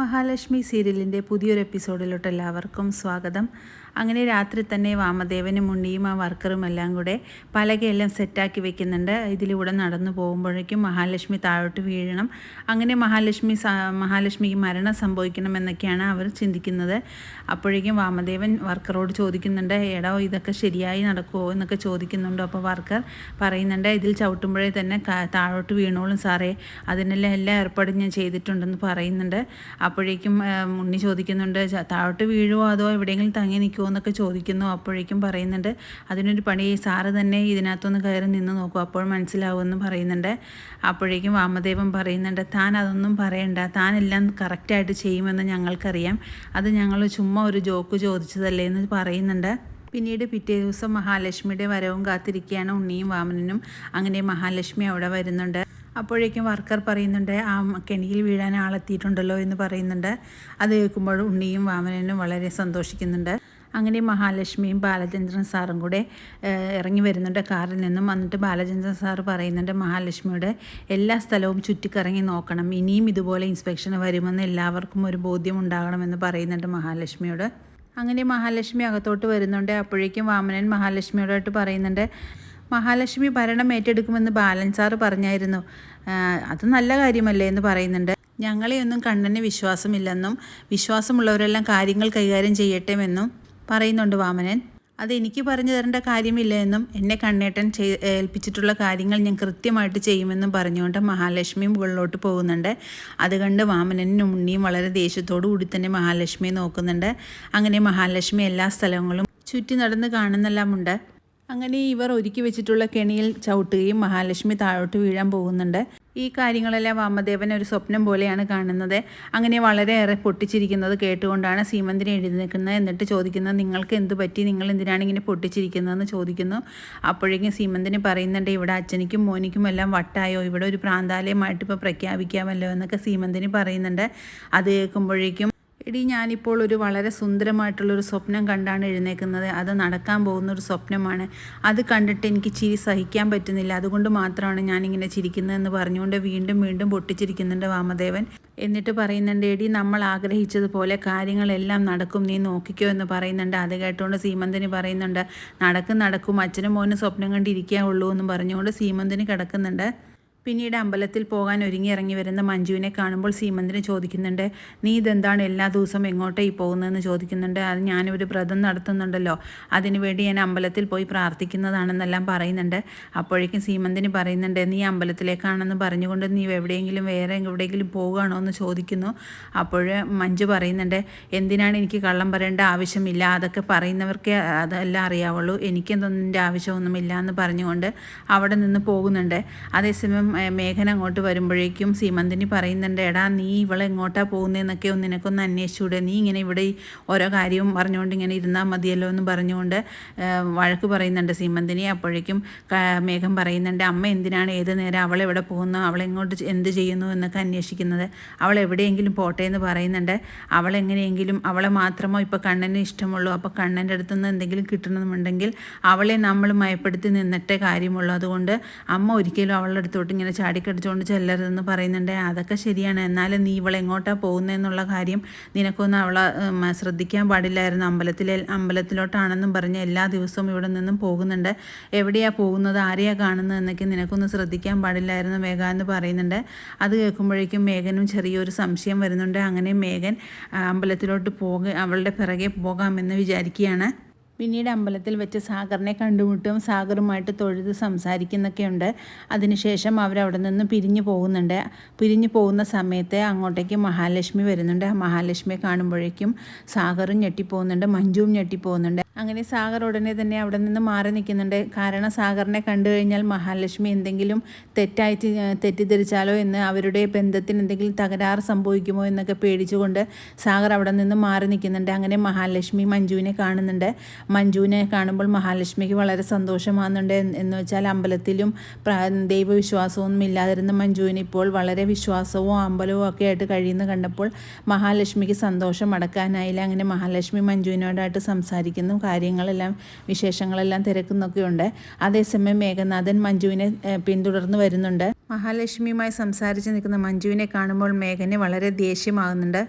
മഹാലക്ഷ്മി സീരിയലിന്റെ പുതിയൊരു എപ്പിസോഡിലോട്ട് എല്ലാവർക്കും സ്വാഗതം. അങ്ങനെ രാത്രി തന്നെ വാമദേവനും ഉണ്ണിയും ആ വർക്കറും എല്ലാം കൂടെ പലകയെല്ലാം സെറ്റാക്കി വെക്കുന്നുണ്ട്. ഇതിലൂടെ നടന്നു പോകുമ്പോഴേക്കും മഹാലക്ഷ്മി താഴോട്ട് വീഴണം. അങ്ങനെ മഹാലക്ഷ്മി മഹാലക്ഷ്മിക്ക് മരണം സംഭവിക്കണം എന്നൊക്കെയാണ് അവർ ചിന്തിക്കുന്നത്. അപ്പോഴേക്കും വാമദേവൻ വർക്കറോട് ചോദിക്കുന്നുണ്ട് എടോ ഇതൊക്കെ ശരിയായി നടക്കുമോ എന്നൊക്കെ ചോദിക്കുന്നുണ്ടോ. അപ്പോൾ വർക്കർ പറയുന്നുണ്ട് ഇതിൽ ചവിട്ടുമ്പോഴേ തന്നെ താഴോട്ട് വീണോളും സാറേ. അതിനെല്ലാം എല്ലാം ഏർപ്പാടും ഞാൻ ചെയ്തിട്ടുണ്ടെന്ന് പറയുന്നുണ്ട്. അപ്പോഴേക്കും ഉണ്ണി ചോദിക്കുന്നുണ്ട് താഴോട്ട് വീഴുമോ അതോ എവിടെയെങ്കിലും തങ്ങി നിൽക്കുമോ എന്നൊക്കെ ചോദിക്കുന്നു അപ്പോഴേക്കും പറയുന്നുണ്ട് അതിനൊരു പണി സാറ് തന്നെ ഇതിനകത്തൊന്ന് കയറി നിന്ന് നോക്കും അപ്പോൾ മനസ്സിലാവുമെന്ന് പറയുന്നുണ്ട്. അപ്പോഴേക്കും വാമദേവൻ പറയുന്നുണ്ട് താൻ അതൊന്നും പറയണ്ട താൻ എല്ലാം കറക്റ്റായിട്ട് ചെയ്യുമെന്ന് ഞങ്ങൾക്കറിയാം. അത് ഞങ്ങൾ ചുമ്മാ ഒരു ജോക്ക് ചോദിച്ചതല്ലേ എന്ന് പറയുന്നുണ്ട്. പിന്നീട് പിറ്റേ ദിവസം മഹാലക്ഷ്മിയുടെ വരവും കാത്തിരിക്കുകയാണ് ഉണ്ണിയും വാമനനും. അങ്ങനെ മഹാലക്ഷ്മി അവിടെ വരുന്നുണ്ട്. അപ്പോഴേക്കും വർക്കർ പറയുന്നുണ്ട് ആ കെണിയിൽ വീഴാൻ ആളെത്തിയിട്ടുണ്ടല്ലോ എന്ന് പറയുന്നുണ്ട്. അത് കേൾക്കുമ്പോൾ ഉണ്ണിയും വാമനനും വളരെ സന്തോഷിക്കുന്നുണ്ട്. അങ്ങനെ മഹാലക്ഷ്മിയും ബാലചന്ദ്രൻ സാറും കൂടെ ഇറങ്ങി വരുന്നുണ്ട് കാറിൽ നിന്നും. വന്നിട്ട് ബാലചന്ദ്രൻ സാർ പറയുന്നുണ്ട് മഹാലക്ഷ്മിയുടെ എല്ലാ സ്ഥലവും ചുറ്റിക്കറങ്ങി നോക്കണം. ഇനിയും ഇതുപോലെ ഇൻസ്പെക്ഷൻ വരുമെന്ന് എല്ലാവർക്കും ഒരു ബോധ്യം ഉണ്ടാകണമെന്ന് പറയുന്നുണ്ട് മഹാലക്ഷ്മിയോട്. അങ്ങനെ മഹാലക്ഷ്മി അകത്തോട്ട് വരുന്നുണ്ട്. അപ്പോഴേക്കും വാമനൻ മഹാലക്ഷ്മിയോടായിട്ട് പറയുന്നുണ്ട് മഹാലക്ഷ്മി ഭരണം ഏറ്റെടുക്കുമെന്ന് ബാലൻസാറ് പറഞ്ഞായിരുന്നു. അത് നല്ല കാര്യമല്ലേ എന്ന് പറയുന്നുണ്ട്. ഞങ്ങളെയൊന്നും കണ്ണന് വിശ്വാസമില്ലെന്നും വിശ്വാസമുള്ളവരെല്ലാം കാര്യങ്ങൾ കൈകാര്യം ചെയ്യട്ടെ എന്നും പറയുന്നുണ്ട് വാമനൻ. അത് എനിക്ക് പറഞ്ഞു തരേണ്ട കാര്യമില്ല എന്നും എന്നെ കണ്ണേട്ടൻ ചെയ് ഏൽപ്പിച്ചിട്ടുള്ള കാര്യങ്ങൾ ഞാൻ കൃത്യമായിട്ട് ചെയ്യുമെന്നും പറഞ്ഞുകൊണ്ട് മഹാലക്ഷ്മി മുകളിലോട്ട് പോകുന്നുണ്ട്. അത് കണ്ട് വാമനനും ഉണ്ണിയും വളരെ ദേഷ്യത്തോടു കൂടി തന്നെ മഹാലക്ഷ്മിയെ നോക്കുന്നുണ്ട്. അങ്ങനെ മഹാലക്ഷ്മി എല്ലാ സ്ഥലങ്ങളും ചുറ്റി നടന്ന് കാണുന്നെല്ലാമുണ്ട്. അങ്ങനെ ഇവർ ഒരുക്കി വെച്ചിട്ടുള്ള കെണിയിൽ ചവിട്ടുകയും മഹാലക്ഷ്മി താഴോട്ട് വീഴാൻ പോകുന്നുണ്ട്. ഈ കാര്യങ്ങളെല്ലാം വാമദേവൻ ഒരു സ്വപ്നം പോലെയാണ് കാണുന്നത്. അങ്ങനെ വളരെയേറെ പൊട്ടിച്ചിരിക്കുന്നത് കേട്ടുകൊണ്ടാണ് സീമന്തിനെ എഴുന്നേൽക്കുന്നത് എന്നിട്ട് ചോദിക്കുന്നത് നിങ്ങൾക്ക് എന്ത് പറ്റി? നിങ്ങൾ എന്തിനാണ് ഇങ്ങനെ പൊട്ടിച്ചിരിക്കുന്നതെന്ന് ചോദിക്കുന്നു. അപ്പോഴേക്കും സീമന്തിന് പറയുന്നുണ്ട് ഇവിടെ അച്ഛനിക്കും മോനിക്കും എല്ലാം വട്ടായോ? ഇവിടെ ഒരു പ്രാന്താലയമായിട്ട് ഇപ്പോൾ പ്രഖ്യാപിക്കാമല്ലോ എന്നൊക്കെ സീമന്തിന് പറയുന്നുണ്ട്. അത് കേൾക്കുമ്പോഴേക്കും എടി ഞാനിപ്പോൾ ഒരു വളരെ സുന്ദരമായിട്ടുള്ളൊരു സ്വപ്നം കണ്ടാണ് എഴുന്നേക്കുന്നത്. അത് നടക്കാൻ പോകുന്ന ഒരു സ്വപ്നമാണ്. അത് കണ്ടിട്ട് എനിക്ക് ചിരി സഹിക്കാൻ പറ്റുന്നില്ല. അതുകൊണ്ട് മാത്രമാണ് ഞാനിങ്ങനെ ചിരിക്കുന്നതെന്ന് പറഞ്ഞുകൊണ്ട് വീണ്ടും വീണ്ടും പൊട്ടിച്ചിരിക്കുന്നുണ്ട് വാമദേവൻ. എന്നിട്ട് പറയുന്നുണ്ട് എടി നമ്മൾ ആഗ്രഹിച്ചതുപോലെ കാര്യങ്ങളെല്ലാം നടക്കും. നീ നോക്കിക്കോ എന്ന് പറയുന്നുണ്ട്. അത് കേട്ടുകൊണ്ട് സീമന്തിന് പറയുന്നുണ്ട് നടക്കും നടക്കും. അച്ഛനും മോനും സ്വപ്നം കണ്ടിരിക്കാൻ ഉള്ളൂ എന്ന് പറഞ്ഞുകൊണ്ട് സീമന്തിന് കിടക്കുന്നുണ്ട്. പിന്നീട് അമ്പലത്തിൽ പോകാൻ ഒരുങ്ങി ഇറങ്ങി വരുന്ന മഞ്ജുവിനെ കാണുമ്പോൾ സീമന്തിന് ചോദിക്കുന്നുണ്ട് നീ ഇതെന്താണ് എല്ലാ ദിവസവും എങ്ങോട്ടേ ഈ പോകുന്നതെന്ന് ചോദിക്കുന്നുണ്ട്? അത് ഞാനൊരു വ്രതം നടത്തുന്നുണ്ടല്ലോ. അതിനുവേണ്ടി ഞാൻ അമ്പലത്തിൽ പോയി പ്രാർത്ഥിക്കുന്നതാണെന്നെല്ലാം പറയുന്നുണ്ട്. അപ്പോഴേക്കും സീമന്തിന് പറയുന്നുണ്ട് നീ അമ്പലത്തിലേക്കാണെന്ന് പറഞ്ഞുകൊണ്ട് നീ എവിടെയെങ്കിലും വേറെ എവിടെയെങ്കിലും പോകുകയാണോ എന്ന് ചോദിക്കുന്നു. അപ്പോൾ മഞ്ജു പറയുന്നുണ്ട് എന്തിനാണ് എനിക്ക് കള്ളം പറയേണ്ട ആവശ്യമില്ല? അതൊക്കെ പറയുന്നവർക്ക് അതെല്ലാം അറിയാവുള്ളൂ. എനിക്കെന്തൊന്നിന്റെ ആവശ്യമൊന്നുമില്ല എന്ന് പറഞ്ഞുകൊണ്ട് അവിടെ നിന്ന് പോകുന്നുണ്ട്. അതേസമയം മേഘന അങ്ങോട്ട് വരുമ്പോഴേക്കും സീമന്തിനി പറയുന്നുണ്ട് എടാ നീ ഇവളെ എങ്ങോട്ടാ പോകുന്നതെന്നൊക്കെ ഒന്ന് നിനക്കൊന്ന് അന്വേഷിച്ചൂടെ. നീ ഇങ്ങനെ ഇവിടെ ഓരോ കാര്യവും പറഞ്ഞുകൊണ്ട് ഇങ്ങനെ ഇരുന്നാൽ മതിയല്ലോ എന്ന് പറഞ്ഞുകൊണ്ട് വഴക്ക് പറയുന്നുണ്ട് സീമന്തിനി. അപ്പോഴേക്കും മേഘം പറയുന്നുണ്ട് അമ്മ എന്തിനാണ് ഏത് നേരം അവളെ എവിടെ പോകുന്നു? അവളെങ്ങോട്ട് എന്ത് ചെയ്യുന്നു എന്നൊക്കെ അന്വേഷിക്കുന്നത്. അവൾ എവിടെയെങ്കിലും പോട്ടെ എന്ന് പറയുന്നുണ്ട്. അവളെങ്ങനെയെങ്കിലും അവളെ മാത്രമോ ഇപ്പോൾ കണ്ണന് ഇഷ്ടമുള്ളൂ. അപ്പോൾ കണ്ണന്റെ അടുത്തുനിന്ന് എന്തെങ്കിലും കിട്ടണമെന്നുണ്ടെങ്കിൽ അവളെ നമ്മൾ മയപ്പെടുത്തി നിന്നിട്ടേ കാര്യമുള്ളൂ. അതുകൊണ്ട് അമ്മ ഒരിക്കലും അവളുടെ അടുത്തോട്ട് ഇങ്ങനെ ചാടിക്കടിച്ചുകൊണ്ട് ചെല്ലരുതെന്ന് പറയുന്നുണ്ട്. അതൊക്കെ ശരിയാണ്. എന്നാലും നീ ഇവളെ എങ്ങോട്ടാണ് പോകുന്നതെന്നുള്ള കാര്യം നിനക്കൊന്നും അവളെ ശ്രദ്ധിക്കാൻ പാടില്ലായിരുന്നു. അമ്പലത്തിലെ അമ്പലത്തിലോട്ടാണെന്നും പറഞ്ഞ് എല്ലാ ദിവസവും ഇവിടെ നിന്നും പോകുന്നുണ്ട്. എവിടെയാണ് പോകുന്നത്? ആരെയാണ് കാണുന്നത് എന്നൊക്കെ നിനക്കൊന്ന് ശ്രദ്ധിക്കാൻ പാടില്ലായിരുന്നു മേഘ എന്ന് പറയുന്നുണ്ട്. അത് കേൾക്കുമ്പോഴേക്കും മേഘനും ചെറിയൊരു സംശയം വരുന്നുണ്ട്. അങ്ങനെ മേഘൻ അമ്പലത്തിലോട്ട് പോക അവളുടെ പിറകെ പോകാമെന്ന് വിചാരിക്കുകയാണ്. പിന്നീട് അമ്പലത്തിൽ വെച്ച് സാഗറിനെ കണ്ടുമുട്ടും സാഗറുമായിട്ട് തൊഴുത് സംസാരിക്കുന്നൊക്കെയുണ്ട് അതിനുശേഷം അവരവിടെ നിന്ന് പിരിഞ്ഞു പോകുന്നുണ്ട്. പിരിഞ്ഞു പോകുന്ന സമയത്ത് അങ്ങോട്ടേക്ക് മഹാലക്ഷ്മി വരുന്നുണ്ട്. മഹാലക്ഷ്മിയെ കാണുമ്പോഴേക്കും സാഗറും ഞെട്ടിപ്പോകുന്നുണ്ട് മഞ്ജുവും ഞെട്ടിപ്പോകുന്നുണ്ട്. അങ്ങനെ സാഗർ ഉടനെ തന്നെ അവിടെ നിന്ന് മാറി നിൽക്കുന്നുണ്ട്. കാരണം സാഗറിനെ കണ്ടു കഴിഞ്ഞാൽ മഹാലക്ഷ്മി എന്തെങ്കിലും തെറ്റായി തെറ്റിദ്ധരിച്ചാലോ എന്ന് അവരുടെ ബന്ധത്തിന് എന്തെങ്കിലും തകരാറ് സംഭവിക്കുമോ എന്നൊക്കെ പേടിച്ചുകൊണ്ട് സാഗർ അവിടെ നിന്ന് മാറി നിൽക്കുന്നുണ്ട്. അങ്ങനെ മഹാലക്ഷ്മി മഞ്ജുവിനെ കാണുന്നുണ്ട്. മഞ്ജുവിനെ കാണുമ്പോൾ മഹാലക്ഷ്മിക്ക് വളരെ സന്തോഷമാകുന്നുണ്ട് എന്ന് വെച്ചാൽ അമ്പലത്തിലും ദൈവവിശ്വാസമൊന്നും ഇല്ലാതിരുന്ന മഞ്ജുവിന് ഇപ്പോൾ വളരെ വിശ്വാസവും അമ്പലവും ഒക്കെ ആയിട്ട് കഴിയുന്ന കണ്ടപ്പോൾ മഹാലക്ഷ്മിക്ക് സന്തോഷം അടക്കാനായില്ല. അങ്ങനെ മഹാലക്ഷ്മി മഞ്ജുവിനോടായിട്ട് സംസാരിക്കുന്നു. കാര്യങ്ങളെല്ലാം വിശേഷങ്ങളെല്ലാം തിരക്കുന്നൊക്കെയുണ്ട്. അതേസമയം മേഘനാഥൻ മഞ്ജുവിനെ പിന്തുടർന്ന് വരുന്നുണ്ട്. മഹാലക്ഷ്മിയുമായി സംസാരിച്ച് നിൽക്കുന്ന മഞ്ജുവിനെ കാണുമ്പോൾ മേഘന് വളരെ ദേഷ്യമാകുന്നുണ്ട്.